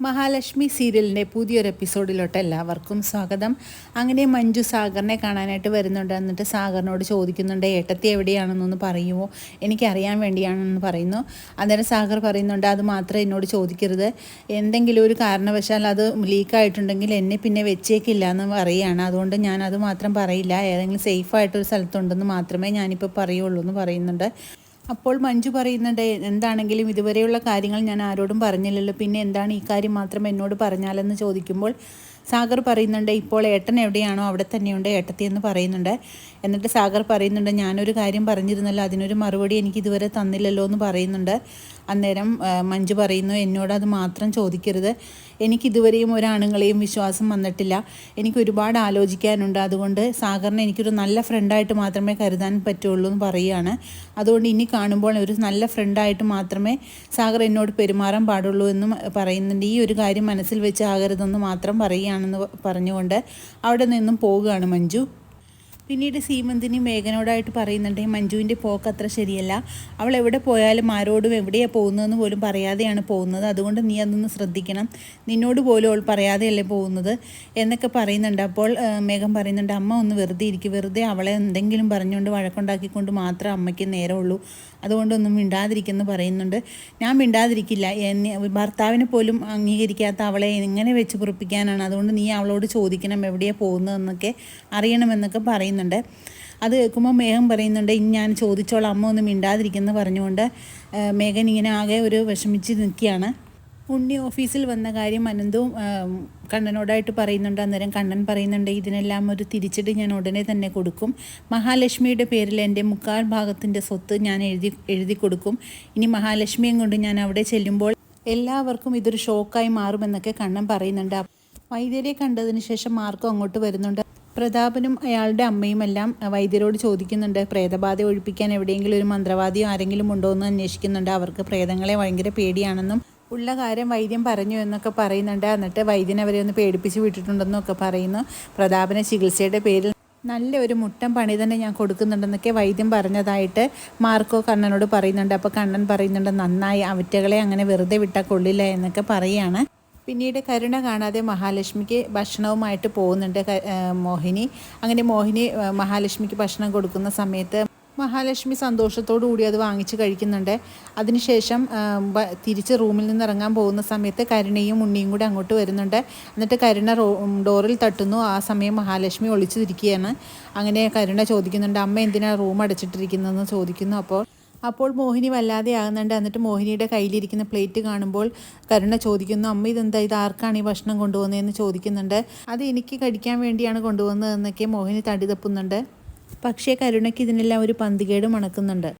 മഹാലക്ഷ്മി സീരിയലിന്റെ പുതിയൊരു എപ്പിസോഡിലോട്ട് എല്ലാവർക്കും സ്വാഗതം. അങ്ങനെ മഞ്ജു സാഗറിനെ കാണാനായിട്ട് വരുന്നുണ്ട്. എന്നിട്ട് സാഗറിനോട് ചോദിക്കുന്നുണ്ട് ഏട്ടത്തി എവിടെയാണെന്നൊന്ന് പറയുമോ എനിക്കറിയാൻ വേണ്ടിയാണെന്ന് പറയുന്നു. അന്നേരം സാഗർ പറയുന്നുണ്ട് അത് മാത്രമേ എന്നോട് ചോദിക്കരുത്. എന്തെങ്കിലും ഒരു കാരണവശാൽ അത് ലീക്കായിട്ടുണ്ടെങ്കിൽ എന്നെ പിന്നെ വെച്ചേക്കില്ല എന്ന് പറയുകയാണ്. അതുകൊണ്ട് ഞാൻ അത് മാത്രം പറയില്ല. ഏതെങ്കിലും സേഫായിട്ടൊരു സ്ഥലത്തുണ്ടെന്ന് മാത്രമേ ഞാനിപ്പോൾ പറയുള്ളൂ എന്ന് പറയുന്നുണ്ട്. അപ്പോൾ മഞ്ജു പറയുന്നുണ്ട് എന്താണെങ്കിലും ഇതുവരെയുള്ള കാര്യങ്ങൾ ഞാൻ ആരോടും പറഞ്ഞില്ലല്ലോ. പിന്നെ എന്താണ് ഈ കാര്യം മാത്രം എന്നോട് പറഞ്ഞാലെന്ന് ചോദിക്കുമ്പോൾ സാഗർ പറയുന്നുണ്ട് ഇപ്പോൾ ഏട്ടൻ എവിടെയാണോ അവിടെ തന്നെയുണ്ട് ഏട്ടത്തി എന്ന് പറയുന്നുണ്ട്. എന്നിട്ട് സാഗർ പറയുന്നുണ്ട് ഞാനൊരു കാര്യം പറഞ്ഞിരുന്നല്ലോ അതിനൊരു മറുപടി എനിക്ക് ഇതുവരെ തന്നില്ലല്ലോ എന്ന് പറയുന്നുണ്ട്. അന്നേരം മഞ്ജു പറയുന്നു എന്നോട് അത് മാത്രം ചോദിക്കരുത്. എനിക്കിതുവരെയും ഒരാണുങ്ങളെയും വിശ്വാസം വന്നിട്ടില്ല. എനിക്ക് ഒരുപാട് ആലോചിക്കാനുണ്ട്. അതുകൊണ്ട് സാഗറിനെ എനിക്കൊരു നല്ല ഫ്രണ്ടായിട്ട് മാത്രമേ കരുതാൻ പറ്റുള്ളൂ എന്ന് പറയുകയാണ്. അതുകൊണ്ട് ഇനി കാണുമ്പോൾ ഒരു നല്ല ഫ്രണ്ടായിട്ട് മാത്രമേ സാഗർ എന്നോട് പെരുമാറാൻ പാടുള്ളൂ എന്നും പറയുന്നുണ്ട്. ഈ ഒരു കാര്യം മനസ്സിൽ വെച്ച് ആകരുതെന്ന് മാത്രം പറയുകയാണെന്ന് പറഞ്ഞുകൊണ്ട് അവിടെ നിന്നും പോവുകയാണ് മഞ്ജു. പിന്നീട് സീമന്തിനി മേഘനോടായിട്ട് പറയുന്നുണ്ട് മഞ്ജുവിന്റെ പോക്ക് അത്ര ശരിയല്ല. അവൾ എവിടെ പോയാലും ആരോടും എവിടെയാണ് പോകുന്നതെന്ന് പോലും പറയാതെയാണ് പോകുന്നത്. അതുകൊണ്ട് നീ അതൊന്ന് ശ്രദ്ധിക്കണം. നിന്നോട് പോലും അവൾ പറയാതെയല്ലേ പോകുന്നത്? എന്നൊക്കെ പറയുന്നുണ്ട്. അപ്പോൾ മേഘം പറയുന്നുണ്ട് അമ്മ ഒന്ന് വെറുതെ ഇരിക്കും. വെറുതെ അവളെ എന്തെങ്കിലും പറഞ്ഞുകൊണ്ട് വഴക്കുണ്ടാക്കിക്കൊണ്ട് മാത്രമേ അമ്മയ്ക്ക് നേരമുള്ളൂ. അതുകൊണ്ടൊന്നും മിണ്ടാതിരിക്കുന്നു പറയുന്നുണ്ട്. ഞാൻ മിണ്ടാതിരിക്കില്ല. ഭർത്താവിനെ പോലും അംഗീകരിക്കാത്ത അവളെ എങ്ങനെ വെച്ച് പൊറിപ്പിക്കാനാണ്. അതുകൊണ്ട് നീ അവളോട് ചോദിക്കണം എവിടെയാണ് പോകുന്നതെന്നൊക്കെ അറിയണമെന്നൊക്കെ പറയുന്നുണ്ട്. അത് കേൾക്കുമ്പോൾ മേഘം പറയുന്നുണ്ട് ഞാൻ ചോദിച്ചോളാം അമ്മ ഒന്നും മിണ്ടാതിരിക്കുന്നു പറഞ്ഞുകൊണ്ട് മേഘൻ ഇങ്ങനെ ആകെ ഒരു വിഷമിച്ച് നിൽക്കുകയാണ്. ഉണ്ണി ഓഫീസിൽ വന്ന കാര്യം അനന്തവും കണ്ണനോടായിട്ട് പറയുന്നുണ്ട്. അന്നേരം കണ്ണൻ പറയുന്നുണ്ട് ഇതിനെല്ലാം ഒരു തിരിച്ചിട്ട് ഞാൻ ഉടനെ തന്നെ കൊടുക്കും. മഹാലക്ഷ്മിയുടെ പേരിൽ എന്റെ മുക്കാൽ ഭാഗത്തിന്റെ സ്വത്ത് ഞാൻ എഴുതി എഴുതി കൊടുക്കും. ഇനി മഹാലക്ഷ്മിയും കൊണ്ട് ഞാൻ അവിടെ ചെല്ലുമ്പോൾ എല്ലാവർക്കും ഇതൊരു ഷോക്കായി മാറുമെന്നൊക്കെ കണ്ണൻ പറയുന്നുണ്ട്. വൈദ്യരെ കണ്ടതിന് ശേഷം മാർക്കും അങ്ങോട്ട് വരുന്നുണ്ട്. പ്രതാപനും അയാളുടെ അമ്മയും എല്ലാം വൈദ്യരോട് ചോദിക്കുന്നുണ്ട് പ്രേതബാധ ഒഴിപ്പിക്കാൻ എവിടെയെങ്കിലും ഒരു മന്ത്രവാദിയോ ആരെങ്കിലും ഉണ്ടോ എന്ന് അന്വേഷിക്കുന്നുണ്ട്. അവർക്ക് പ്രേതങ്ങളെ ഭയങ്കര പേടിയാണെന്നും ഉള്ള കാര്യം വൈദ്യം പറഞ്ഞു എന്നൊക്കെ പറയുന്നുണ്ട്. എന്നിട്ട് വൈദ്യൻ അവരെ ഒന്ന് പേടിപ്പിച്ച് വിട്ടിട്ടുണ്ടെന്നൊക്കെ പറയുന്നു. പ്രതാപന ചികിത്സയുടെ പേരിൽ നല്ല ഒരു മുട്ടം പണി തന്നെ ഞാൻ കൊടുക്കുന്നുണ്ടെന്നൊക്കെ വൈദ്യം പറഞ്ഞതായിട്ട് മാർക്കോ കണ്ണനോട് പറയുന്നുണ്ട്. അപ്പോൾ കണ്ണൻ പറയുന്നുണ്ട് നന്നായി അവറ്റകളെ അങ്ങനെ വെറുതെ വിട്ടാൽ കൊള്ളില്ല എന്നൊക്കെ പറയുകയാണ് പിന്നീട് കരുണ കാണാതെ മഹാലക്ഷ്മിക്ക് ഭക്ഷണവുമായിട്ട് പോകുന്നുണ്ട് മോഹിനി. അങ്ങനെ മോഹിനി മഹാലക്ഷ്മിക്ക് ഭക്ഷണം കൊടുക്കുന്ന സമയത്ത് മഹാലക്ഷ്മി സന്തോഷത്തോടു കൂടി അത് വാങ്ങിച്ച് കഴിക്കുന്നുണ്ട്. അതിനുശേഷം തിരിച്ച് റൂമിൽ നിന്ന് ഇറങ്ങാൻ പോകുന്ന സമയത്ത് കരുണയും ഉണ്ണിയും കൂടി അങ്ങോട്ട് വരുന്നുണ്ട്. എന്നിട്ട് കരുണ ഡോറിൽ തട്ടുന്നു. ആ സമയം മഹാലക്ഷ്മി ഒളിച്ചിരിക്കുകയാണ്. അങ്ങനെ കരുണ ചോദിക്കുന്നുണ്ട് അമ്മ എന്തിനാണ് റൂം അടച്ചിട്ടിരിക്കുന്നതെന്ന് ചോദിക്കുന്നു അപ്പോൾ അപ്പോൾ മോഹിനി വല്ലാതെ ആകുന്നുണ്ട്. എന്നിട്ട് മോഹിനിയുടെ കയ്യിലിരിക്കുന്ന പ്ലേറ്റ് കാണുമ്പോൾ കരുണ ചോദിക്കുന്നു അമ്മ ഇതെന്താ? ഇത് ആർക്കാണ് ഈ ഭക്ഷണം കൊണ്ടുപോകുന്നതെന്ന് ചോദിക്കുന്നുണ്ട്. അത് എനിക്ക് കഴിക്കാൻ വേണ്ടിയാണ് കൊണ്ടുപോകുന്നതെന്നൊക്കെ മോഹിനി തടി തപ്പുന്നുണ്ട്. പക്ഷേ കരുണയ്ക്ക് ഇതിനെല്ലാം ഒരു പന്തികേട് മണക്കുന്നുണ്ട്